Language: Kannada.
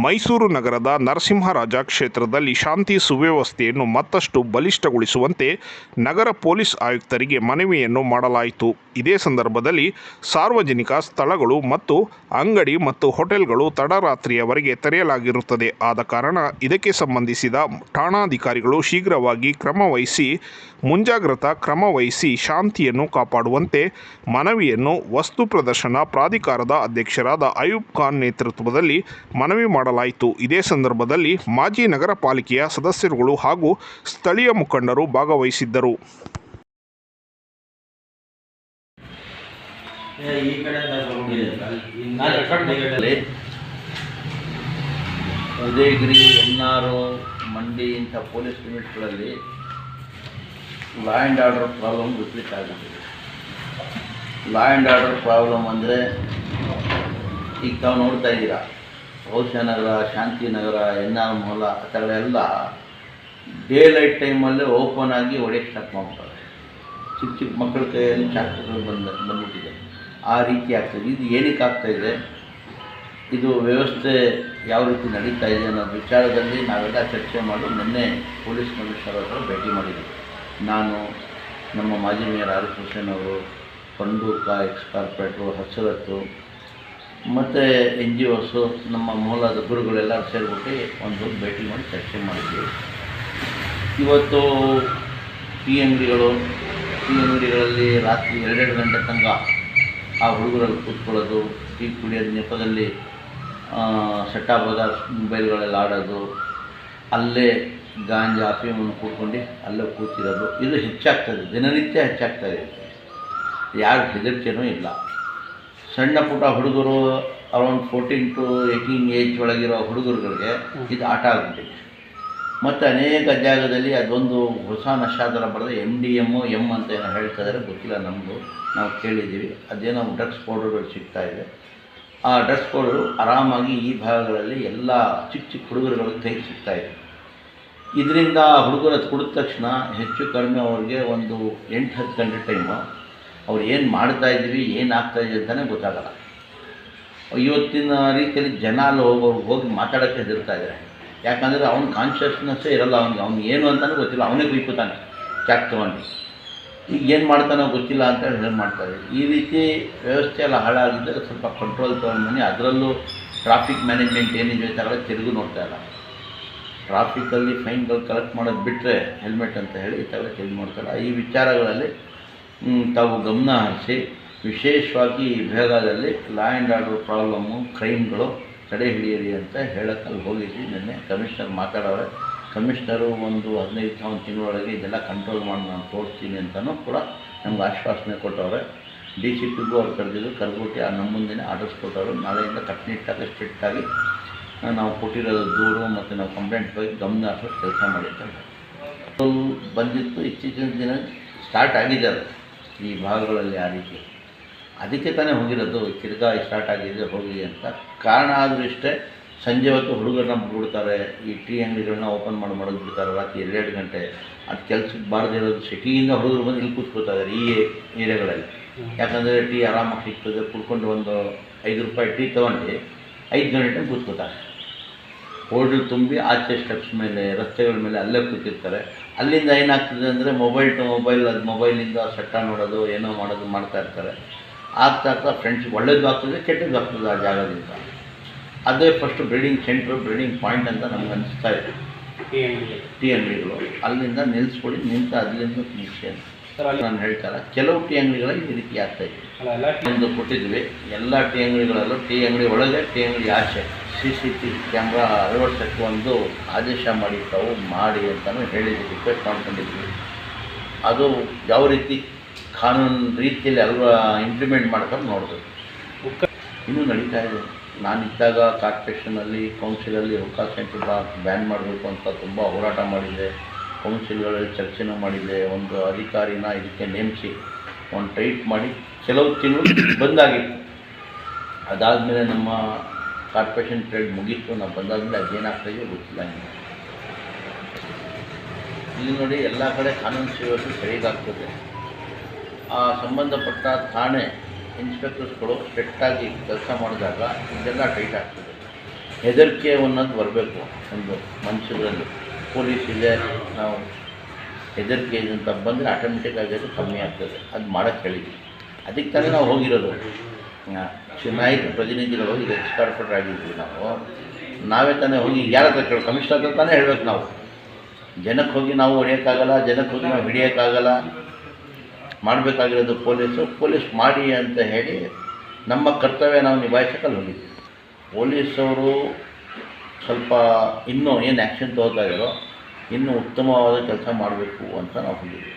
ಮೈಸೂರು ನಗರದ ನರಸಿಂಹರಾಜ ಕ್ಷೇತ್ರದಲ್ಲಿ ಶಾಂತಿ ಸುವ್ಯವಸ್ಥೆಯನ್ನು ಮತ್ತಷ್ಟು ಬಲಿಷ್ಠಗೊಳಿಸುವಂತೆ ನಗರ ಪೊಲೀಸ್ ಆಯುಕ್ತರಿಗೆ ಮನವಿಯನ್ನು ಮಾಡಲಾಯಿತು. ಇದೇ ಸಂದರ್ಭದಲ್ಲಿ ಸಾರ್ವಜನಿಕ ಸ್ಥಳಗಳು ಮತ್ತು ಅಂಗಡಿ ಮತ್ತು ಹೋಟೆಲ್ಗಳು ತಡರಾತ್ರಿಯವರೆಗೆ ತೆರೆಯಲಾಗಿರುತ್ತದೆ. ಆದ ಕಾರಣ ಇದಕ್ಕೆ ಸಂಬಂಧಿಸಿದ ಠಾಣಾಧಿಕಾರಿಗಳು ಶೀಘ್ರವಾಗಿ ಕ್ರಮವಹಿಸಿ ಮುಂಜಾಗ್ರತಾ ಕ್ರಮ ವಹಿಸಿ ಶಾಂತಿಯನ್ನು ಕಾಪಾಡುವಂತೆ ಮನವಿಯನ್ನು ವಸ್ತು ಪ್ರದರ್ಶನ ಪ್ರಾಧಿಕಾರದ ಅಧ್ಯಕ್ಷರಾದ ಅಯೂಬ್ ಖಾನ್ ನೇತೃತ್ವದಲ್ಲಿ ಮನವಿ ಮಾಡಲಾಯಿತು. ಇದೇ ಸಂದರ್ಭದಲ್ಲಿ ಮಾಜಿ ನಗರ ಪಾಲಿಕೆಯ ಸದಸ್ಯರುಗಳು ಹಾಗೂ ಸ್ಥಳೀಯ ಮುಖಂಡರು ಭಾಗವಹಿಸಿದ್ದರು. ಆರ್ ಉದಯಗಿರಿ ಎನ್ನಾರು, ಮಂಡಿ ಇಂಥ ಪೊಲೀಸ್ ಯೂನಿಟ್ಗಳಲ್ಲಿ ಲಾ ಆ್ಯಂಡ್ ಆರ್ಡರ್ ಪ್ರಾಬ್ಲಮ್ ವಿಪರೀತ ಆಗಿದೆ. ಲಾ ಆ್ಯಂಡ್ ಆರ್ಡರ್ ಪ್ರಾಬ್ಲಮ್ ಅಂದರೆ ಈಗ ತಾವು ನೋಡ್ತಾ ಇದ್ದೀರಾ? ನಗರ ಶಾಂತಿನಗರ ಎನ್ ಆರ್ ಮೊಲ, ಆ ಥರ ಡೇ ಲೈಟ್ ಟೈಮಲ್ಲೇ ಓಪನ್ ಆಗಿ ಹೊಡೆಯಕ್ಕೆ ಸ್ಟಾರ್ಟ್ ಮಾಡ್ತಾರೆ ಚಿಕ್ಕ ಚಿಕ್ಕ ಮಕ್ಕಳ ಕೈಯಲ್ಲಿ ಚಾಕ್ಲೇಟ್ಗಳು ಬಂದ, ಬಂದ್ಬಿಟ್ಟಿದೆ. ಆ ರೀತಿ ಆಗ್ತದೆ. ಇದು ಏನಕ್ಕೆ ಆಗ್ತಾಯಿದೆ ಇದೆ? ಇದು ವ್ಯವಸ್ಥೆ ಯಾವ ರೀತಿ ನಡೀತಾ ಇದೆ ಅನ್ನೋ ವಿಚಾರದಲ್ಲಿ ನಾವೆಲ್ಲ ಚರ್ಚೆ ಮಾಡಿ ನಿನ್ನೆ ಪೊಲೀಸ್ ಕಮಿಷನರ್ ಹತ್ರ ಭೇಟಿ ಮಾಡಿದ್ದೆ ನಾನು, ನಮ್ಮ ಮಾಜಿ ಮೇಯರ್ ಆರಿಫ್ ಹುಸೇನ್ ಅವರು, ಪಂಡೂಕ, ಎಕ್ಸ್ ಕಾರ್ಪೊರೇಟ್ರು, ಹಸರತ್ತು ಮತ್ತು ಎನ್ ಜಿ ಒಸು, ನಮ್ಮ ಮೂಲದ ಗುರುಗಳೆಲ್ಲ ಸೇರಿಬಿಟ್ಟು ಒಂದು ಭೇಟಿ ಮಾಡಿ ಚರ್ಚೆ ಮಾಡಿದ್ವಿ ಇವತ್ತು ಟೀ ಅಂಗಡಿಗಳು ಟೀ ಅಂಗಡಿಗಳಲ್ಲಿ ರಾತ್ರಿ ಎರಡೆರಡು ಗಂಟೆ ತನಕ ಆ ಹುಡುಗರಲ್ಲಿ ಕೂತ್ಕೊಳ್ಳೋದು ಟೀ ಕುಡಿಯೋದು ನೆಪದಲ್ಲಿ ಸೆಟ್ಟಾಪದ ಮೊಬೈಲ್ಗಳೆಲ್ಲ ಆಡೋದು, ಅಲ್ಲೇ ಗಾಂಜಾ, ಅಫೀಮನ್ನು ಕೂತ್ಕೊಂಡು ಅಲ್ಲೇ ಕೂತಿರೋದು, ಇದು ಹೆಚ್ಚಾಗ್ತದೆ ದಿನನಿತ್ಯ ಹೆಚ್ಚಾಗ್ತಾ ಇದೆ. ಯಾರು ಹೆದರಿಕೆನೂ ಇಲ್ಲ. ಸಣ್ಣ ಪುಟ್ಟ ಹುಡುಗರು around fourteen to eighteen age ಒಳಗಿರೋ ಹುಡುಗರುಗಳಿಗೆ ಇದು ಆಟ ಆಗಿಬಿಟ್ಟಿದೆ. ಮತ್ತು ಅನೇಕ ಜಾಗದಲ್ಲಿ ಅದೊಂದು ಹೊಸ ನಶಾದರ ಬರೆದು ಎಂ ಡಿ ಎಮ್ಮು ಎಂ ಅಂತ ಏನೋ ಹೇಳ್ತಾ ಇದ್ದಾರೆ ಗೊತ್ತಿಲ್ಲ ನಮ್ಮದು ನಾವು ಕೇಳಿದ್ದೀವಿ. ಅದೇನೋ ಡ್ರಗ್ಸ್ ಪೌಡರ್ಗಳು ಸಿಗ್ತಾ ಇದೆ. ಆ ಡ್ರಗ್ಸ್ ಪೌಡರ್ ಆರಾಮಾಗಿ ಈ ಭಾಗಗಳಲ್ಲಿ ಎಲ್ಲ ಚಿಕ್ಕ ಚಿಕ್ಕ ಹುಡುಗರುಗಳು ಕೈ ಸಿಗ್ತಾ ಇದೆ. ಇದರಿಂದ ಹುಡುಗರು ಅದು ಕುಡಿದ ತಕ್ಷಣ ಹೆಚ್ಚು ಕಡಿಮೆ ಅವ್ರಿಗೆ ಒಂದು ಎಂಟು ಹತ್ತು ಗಂಟೆ ಟೈಮು ಅವ್ರು ಏನು ಮಾಡ್ತಾ ಇದ್ದೀವಿ, ಏನು ಆಗ್ತಾ ಇದೆ ಅಂತಲೇ ಗೊತ್ತಾಗಲ್ಲ. ಇವತ್ತಿನ ರೀತಿಯಲ್ಲಿ ಜನ ಅಲ್ಲಿ ಹೋಗೋ ಹೋಗಿ ಮಾತಾಡೋಕ್ಕೆ ಹೆದರ್ತಾ ಇದ್ದಾರೆ. ಯಾಕಂದರೆ ಅವ್ನ ಕಾನ್ಷಿಯಸ್ನೆಸ್ಸೇ ಇರಲ್ಲ, ಅವ್ನಿಗೆ ಅವ್ನು ಏನು ಅಂತಲೂ ಗೊತ್ತಿಲ್ಲ. ಅವನೇ ಕುಯ್ಕೋತಾನೆ ಚಾಕ್ ತೊಗೊಂಡು. ಈಗ ಏನು ಮಾಡ್ತಾನೋ ಗೊತ್ತಿಲ್ಲ ಅಂತ ಹೇಳಿ ಮಾಡ್ತಾರೆ ಈ ರೀತಿ ವ್ಯವಸ್ಥೆ ಎಲ್ಲ ಹಾಳಾಗಿದ್ದರೆ ಸ್ವಲ್ಪ ಕಂಟ್ರೋಲ್ ತೊಗೊಂಡು ಅದರಲ್ಲೂ ಟ್ರಾಫಿಕ್ ಮ್ಯಾನೇಜ್ಮೆಂಟ್ ಏನಿದೆ ಅಂತ ತಿರುಗು ನೋಡ್ತಾ ಇಲ್ಲ. ಟ್ರಾಫಿಕಲ್ಲಿ ಫೈನ್ಗಳು ಕಲೆಕ್ಟ್ ಮಾಡೋದು ಬಿಟ್ಟರೆ ಹೆಲ್ಮೆಟ್ ಅಂತ ಹೇಳಿ ಈ ಥರ ಚೇಂಜ್ ಮಾಡ್ತಾರೆ ಈ ವಿಚಾರಗಳಲ್ಲಿ ತಾವು ಗಮನ ಹರಿಸಿ, ವಿಶೇಷವಾಗಿ ಈ ವಿಭಾಗದಲ್ಲಿ ಲಾ ಆ್ಯಂಡ್ ಆರ್ಡರ್ ಪ್ರಾಬ್ಲಮ್ಮು ಕ್ರೈಮ್ಗಳು ತಡೆ ಹಿಡಿಯಿರಿ ಅಂತ ಹೇಳಕ್ಕೆ ಅಲ್ಲಿ ಹೋಗಿದ್ವಿ ನಿನ್ನೆ. ಕಮಿಷನರ್ ಮಾತಾಡೋರೆ ಕಮಿಷ್ನರು ಒಂದು ಹದಿನೈದು ಸಾವಿರ ತಿಂಗಳೊಳಗೆ ಇದೆಲ್ಲ ಕಂಟ್ರೋಲ್ ಮಾಡಿ ನಾನು ತೋರಿಸ್ತೀನಿ ಅಂತಲೂ ಕೂಡ ನಮ್ಗೆ ಆಶ್ವಾಸನೆ ಕೊಟ್ಟವ್ರೆ. ಡಿ ಸಿ ಪಿಗೂ ಅವ್ರು ಕರೆದಿದ್ದು ಕರೆದ್ಬಿಟ್ಟು ಆ ನಮ್ಮ ಮುಂದೆನೇ ಆರ್ಡರ್ಸ್ ಕೊಟ್ಟವರು. ನಾಳೆಯಿಂದ ಕಟ್ಟುನಿಟ್ಟಾಗಿ ಸ್ಟ್ರಿಕ್ಟಾಗಿ ನಾವು ಕೊಟ್ಟಿರೋದು ದೂರು ಮತ್ತು ನಾವು ಕಂಪ್ಲೇಂಟ್ ಬಗ್ಗೆ ಗಮನ ಹರಿಸೋ ಕೆಲಸ ಮಾಡಿದ್ದಾರೆ ಬಂದಿತ್ತು, ಇತ್ತೀಚಿನ ದಿನ ಸ್ಟಾರ್ಟ್ ಆಗಿದೆ ಅದು ಈ ಭಾಗಗಳಲ್ಲಿ ಆ ರೀತಿ. ಅದಕ್ಕೆ ತಾನೇ ಹೋಗಿರೋದು ತಿರ್ಗಾ ಸ್ಟಾರ್ಟ್ ಆಗಿದೆ ಹೋಗಿ ಅಂತ. ಕಾರಣ ಆದರೂ ಇಷ್ಟೇ ಸಂಜೆ ಹೊತ್ತು ಹುಡುಗರನ್ನ ಬಿಡ್ತಾರೆ ಈ ಟೀ ಅಂಗಡಿಗಳನ್ನ ಓಪನ್ ಮಾಡಿ ಮಾಡೋದು ಬಿಡ್ತಾರೆ ರಾತ್ರಿ ಎರಡೆರಡು ಗಂಟೆ. ಅದು ಕೆಲ್ಸಕ್ಕೆ ಬಾರದೇ ಇರೋದು ಸಿಟಿಯಿಂದ ಹುಡುಗರು ಬಂದು ಇಲ್ಲಿ ಕೂತ್ಕೋತಾರೆ ಈ ಏರಿಯಾಗಳಲ್ಲಿ. ಯಾಕಂದರೆ ಟೀ ಆರಾಮಾಗಿ ಸಿಗ್ತದೆ ಕುಡ್ಕೊಂಡು ಒಂದು ಐದು ರೂಪಾಯಿ ಟೀ ತೊಗೊಂಡು ಐದು ಗಂಟೆ ಕೂತ್ಕೋತಾರೆ ಹೋಟೆಲ್ ತುಂಬಿ ಆಚೆ ಸ್ಟೆಪ್ಸ್ ಮೇಲೆ ರಸ್ತೆಗಳ ಮೇಲೆ ಅಲ್ಲೇ ಕೂತಿರ್ತಾರೆ. ಅಲ್ಲಿಂದ ಏನಾಗ್ತದೆ ಅಂದರೆ ಮೊಬೈಲ್ ಟು ಮೊಬೈಲ್ ಅದು ಮೊಬೈಲಿಂದ ಸಟ್ಟ ನೋಡೋದು ಏನೋ ಮಾಡೋದು ಮಾಡ್ತಾ ಇರ್ತಾರೆ. ಆಗ್ತಾ ಆಗ್ತಾ ಫ್ರೆಂಡ್ಸ್ ಒಳ್ಳೇದು ಆಗ್ತದೆ ಕೆಟ್ಟದ್ದು ಆಗ್ತದೆ ಆ ಜಾಗದಿಂದ. ಅದೇ first breeding centre breeding point ಅಂತ ನಮ್ಗೆ ಅನಿಸ್ತಾ ಇದೆ. ಎನ್ ಬಿಗಳು ಅಲ್ಲಿಂದ ನಿಲ್ಲಿಸ್ಬಿಡಿ ನಿಂತು ಅಲ್ಲಿಂದ ಮುಗಿಸಿ ಅಂತ. ನಾನು ಹೇಳ್ತಾರೆ ಕೆಲವು ಟೀ ಅಂಗಡಿಗಳಲ್ಲಿ ಈ ರೀತಿ ಆಗ್ತಾ ಇದೆ. ಒಂದು ಕೊಟ್ಟಿದ್ವಿ. ಎಲ್ಲ ಟೀ ಅಂಗಡಿಗಳಲ್ಲೂ ಟೀ ಅಂಗಡಿ ಒಳಗೆ ಟೀ ಅಂಗಡಿ ಆಚೆ C C T V camera ಅಳವಡಿಸಕ್ಕೆ ಒಂದು ಆದೇಶ ಮಾಡಿ ತಾವು ಮಾಡಿ ಅಂತಲೂ ಹೇಳಿದ್ವಿ ರಿಕ್ವೆಸ್ಟ್ ಮಾಡ್ಕೊಂಡಿದ್ವಿ. ಅದು ಯಾವ ರೀತಿ ಕಾನೂನು ರೀತಿಯಲ್ಲಿ ಅಲ್ವ ಇಂಪ್ಲಿಮೆಂಟ್ ಮಾಡ್ಕೊಂಡು ನೋಡಬೇಕು ಇನ್ನೂ ನಡೀತಾ ಇದೆ. ನಾನಿದ್ದಾಗ ಕಾರ್ಪೊರೇಷನಲ್ಲಿ ಕೌನ್ಸಿಲಲ್ಲಿ ಹುಕ್ಕಾ ಸೆಂಟರ್ ಬ್ಯಾನ್ ಮಾಡಬೇಕು ಅಂತ ತುಂಬ ಹೋರಾಟ ಮಾಡಿದೆ ಕೌನ್ಸಿಲ್ಗಳಲ್ಲಿ ಚರ್ಚೆನೂ ಮಾಡಿದೆ, ಒಂದು ಅಧಿಕಾರಿನ ಇದಕ್ಕೆ ನೇಮಿಸಿ ಒಂದು ಟೈಟ್ ಮಾಡಿ, ಕೆಲವು ತಿಂಗಳು ಬಂದಾಗಿತ್ತು. ಅದಾದಮೇಲೆ ನಮ್ಮ ಕಾರ್ಪೊರೇಷನ್ ಟ್ರೇಡ್ ಮುಗೀತು, ನಾವು ಬಂದಾದಮೇಲೆ ಅದೇನಾಗ್ತಾಯಿದೆಯೋ ಗೊತ್ತಿಲ್ಲ ಇಲ್ಲಿ ನೋಡಿ ಎಲ್ಲ ಕಡೆ ಕಾನೂನು ಸುವ್ಯವಸ್ಥೆ ಸರಿಯಾಗ್ತದೆ ಆ ಸಂಬಂಧಪಟ್ಟ ಠಾಣೆ ಇನ್ಸ್ಪೆಕ್ಟರ್ಸ್ಗಳು ಸ್ಟ್ರಿಕ್ಟಾಗಿ ಕೆಲಸ ಮಾಡಿದಾಗ ಇದೆಲ್ಲ ಟೈಟ್ ಆಗ್ತದೆ. ಹೆದರಿಕೆ ಅನ್ನೋದು ಬರಬೇಕು ಒಂದು ಮನುಷ್ಯರಲ್ಲಿ. ಪೊಲೀಸ್ ಇದೆ ನಾವು ಹೆದರಿಕೆ ಇದೆ ಅಂತ ಬಂದರೆ ಆಟೋಮೆಟಿಕ್ ಆಗಿ ಕಮ್ಮಿ ಆಗ್ತದೆ. ಅದು ಮಾಡೋಕ್ಕೆ ಹೇಳಿದ್ವಿ. ಅದಕ್ಕೆ ತಾನೇ ನಾವು ಹೋಗಿರೋದು. ಚುನಾಯಿತ ಪ್ರತಿನಿಧಿಗಳು ಹೋಗಿ ಎಕ್ಸ್ ಕಾರ್ಪೊರೇಟರ್ ಆಗಿದ್ವಿ ನಾವು. ನಾವೇ ತಾನೇ ಹೋಗಿ ಯಾರ ಹತ್ರ ಕೇಳಿ ಕಮಿಷನರ್ ಹತ್ರ ತಾನೇ ಹೇಳ್ಬೇಕು ನಾವು. ಜನಕ್ಕೆ ಹೋಗಿ ನಾವು ಹೊಡೆಯೋಕ್ಕಾಗಲ್ಲ, ಜನಕ್ಕೆ ಹೋಗಿ ನಾವು ಹಿಡಿಯೋಕ್ಕಾಗಲ್ಲ. ಮಾಡಬೇಕಾಗಿರೋದು ಪೊಲೀಸು. ಪೊಲೀಸ್ ಮಾಡಿ ಅಂತ ಹೇಳಿ ನಮ್ಮ ಕರ್ತವ್ಯ ನಾವು ನಿಭಾಯಿಸೋಕಲ್ಲಿ ಹೋಗಿದ್ವಿ. ಪೊಲೀಸವರು ಸ್ವಲ್ಪ ಇನ್ನೂ ಏನು ಆ್ಯಕ್ಷನ್ ತೊಗೋತಾ ಇದ್ದಾರೋ ಇನ್ನೂ ಉತ್ತಮವಾದ ಕೆಲಸ ಮಾಡಬೇಕು ಅಂತ ನಾವು ಹೋಗಿದ್ವಿ